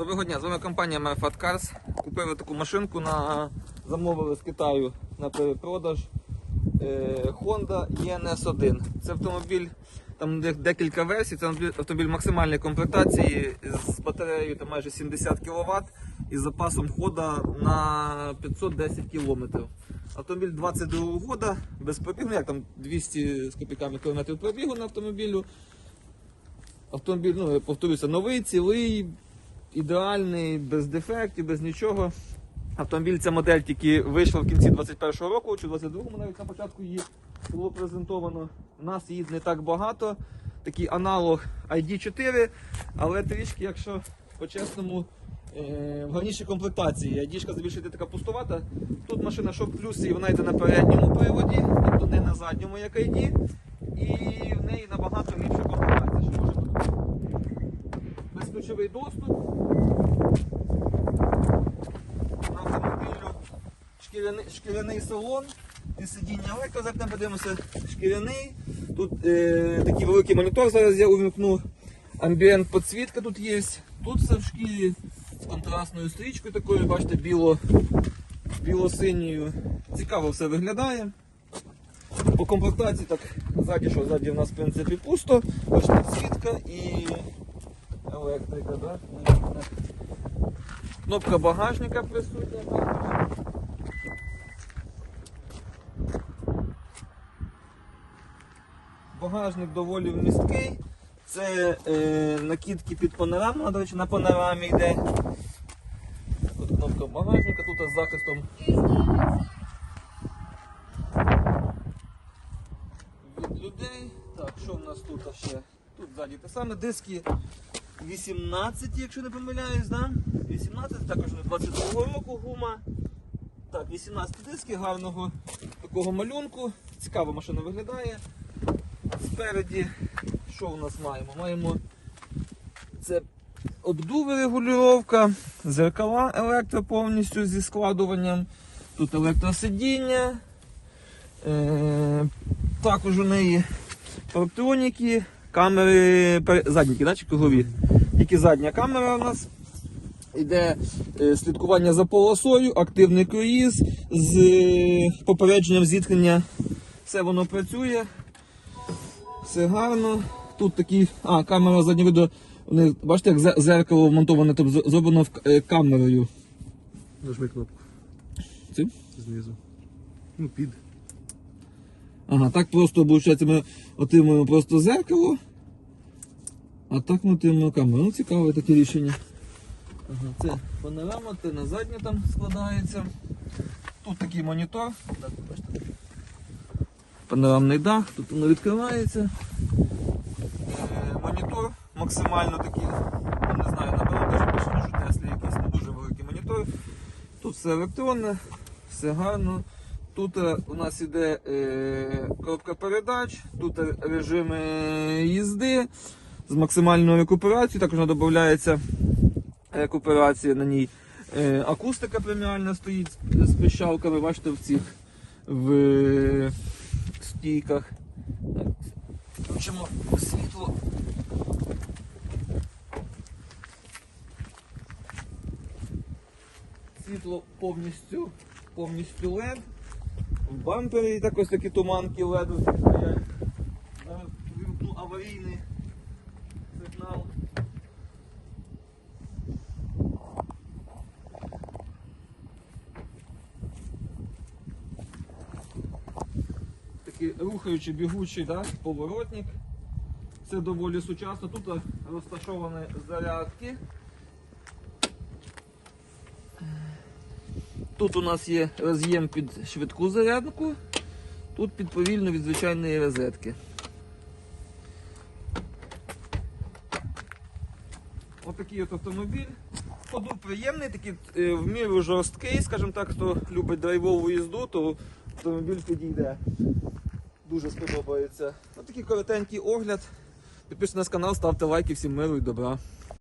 Доброго дня, з вами компанія Merfat Cars. Купили таку машинку на замовили з Китаю на перепродаж е, Honda ENS1. Це автомобіль, там декілька версій, це автомобіль- максимальної комплектації з батареєю там, майже 70 кВт і з запасом хода на 510 км. Автомобіль 22 года, без пробігу, ну, як там 200 з копійками кілометрів пробігу на автомобілю. Автомобіль, ну, повторюся, новий, цілий, ідеальний, без дефектів, без нічого. Автомобіль ця модель тільки вийшла в кінці 21-го року, чи 22-му навіть на початку її було презентовано. У нас її не так багато. Такий аналог ID4, але трішки, якщо по-чесному, е, в гарнішій комплектації. ID-шка збільшити така пустувата. Тут машина, що в плюсі, вона йде на передньому приводі, тобто не на задньому, як ID. І в неї набагато ліпша комплектація, що може бути безключовий доступ на автомобілю, шкіряний, шкіряний салон, і сидіння зараз там подивимося, шкіряний. Тут е, такий великий монітор, зараз я увімкну. Амбієнт підсвітка тут є. Тут все в шкірі з контрастною стрічкою такою, бачите, біло, біло-синьою. Цікаво все виглядає. По комплектації так ззаді, що ззаді в нас в принципі пусто, бачите, підсвітка і електрика, да? Кнопка багажника присутня Багажник доволі вмісткий. Це е, накидки під панораму, до речі, на панорамі йде. Тут кнопка багажника, тут з захистом від людей. Так, що в нас тут ще? Тут ззаді те саме диски 18, якщо не помиляюсь, да? 18, також на 22 року гума. Так, 18 диски гарного такого малюнку. Цікаво машина виглядає. Спереді, що у нас маємо? Маємо це обдуви регулювання, зеркала електро повністю зі складуванням. Тут електросидіння. Е, також у неї парктроніки, камери задні, да, чи кругові. Тільки задня камера у нас. Іде е, слідкування за полосою, активний круїз з е, попередженням зіткнення. Все воно працює. Все гарно. Тут такі. А, камера заднього виду. Вони, бачите, як зеркало вмонтоване, тобто зроблено е, камерою. Нажми кнопку Цим? знизу. Ну, під. Ага, так просто виходить, ми отримуємо просто зеркало. А так ми отримуємо камеру. Ну, цікаве таке рішення. Ага, це панорама, це на заднє там складається. Тут такий монітор. Панорамний дах, тут воно відкривається. Е, монітор максимально такий, не знаю, напевно, дуже більше, ніж у Теслі якийсь не дуже великий монітор. Тут все електронне, все гарно. Тут е, у нас іде е, коробка передач, тут режими їзди з максимальною рекуперацією, також додається рекуперація на ній. Акустика преміальна стоїть з пищалками, бачите, в цих в стійках. Так, Включимо світло. Світло повністю, повністю LED. В бампері також такі туманки LED стоять. Зараз вимкну аварійний сигнал. Такий рухаючий, бігучий да, поворотник. Це доволі сучасно. Тут розташовані зарядки. Тут у нас є роз'єм під швидку зарядку, тут під повільну від звичайної розетки. Отакий от автомобіль. Ходов приємний, такий е, в міру жорсткий, скажімо так, хто любить драйвову їзду, то автомобіль підійде. Дуже сподобається. Ось такий коротенький огляд. Підписуйтесь на канал, ставте лайки, всім миру і добра.